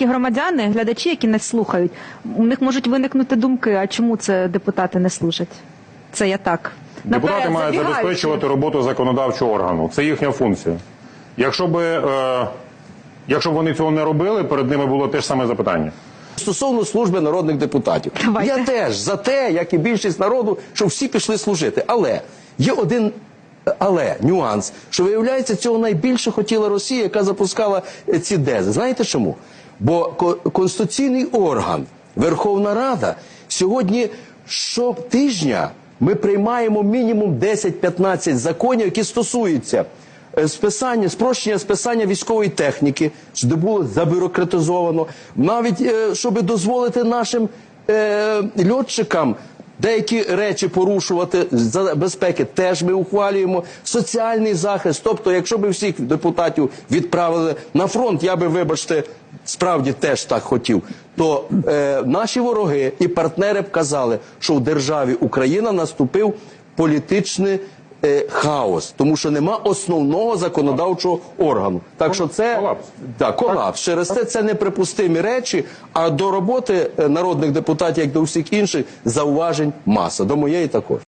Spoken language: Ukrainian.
Ті громадяни, глядачі, які нас слухають, у них можуть виникнути думки, а чому це депутати не служать? Це я так. Депутати наперед мають забігаючи. забезпечувати роботу законодавчого органу. Це їхня функція. Якщо би, е, якщо б вони цього не робили, перед ними було те ж саме запитання. Стосовно служби народних депутатів, Давайте. я теж за те, як і більшість народу, щоб всі пішли служити. Але є один але нюанс, що виявляється, цього найбільше хотіла Росія, яка запускала е, ці дези. Знаєте чому? Бо ко- конституційний орган, Верховна Рада, сьогодні щотижня ми приймаємо мінімум 10-15 законів, які стосуються е, списання, спрощення списання військової техніки, щоб було забюрократизовано, навіть е, щоб дозволити нашим е, льотчикам. Деякі речі порушувати за безпеки теж ми ухвалюємо. Соціальний захист. Тобто, якщо б всіх депутатів відправили на фронт, я би, вибачте, справді теж так хотів. То е, наші вороги і партнери б казали, що в державі Україна наступив політичний е, хаос, тому що нема основного законодавчого органу. Так що це Колапс. Да, колапс. Через це це неприпустимі речі. А до роботи е, народних депутатів, як до всіх інших, зауважень маса. До моєї також.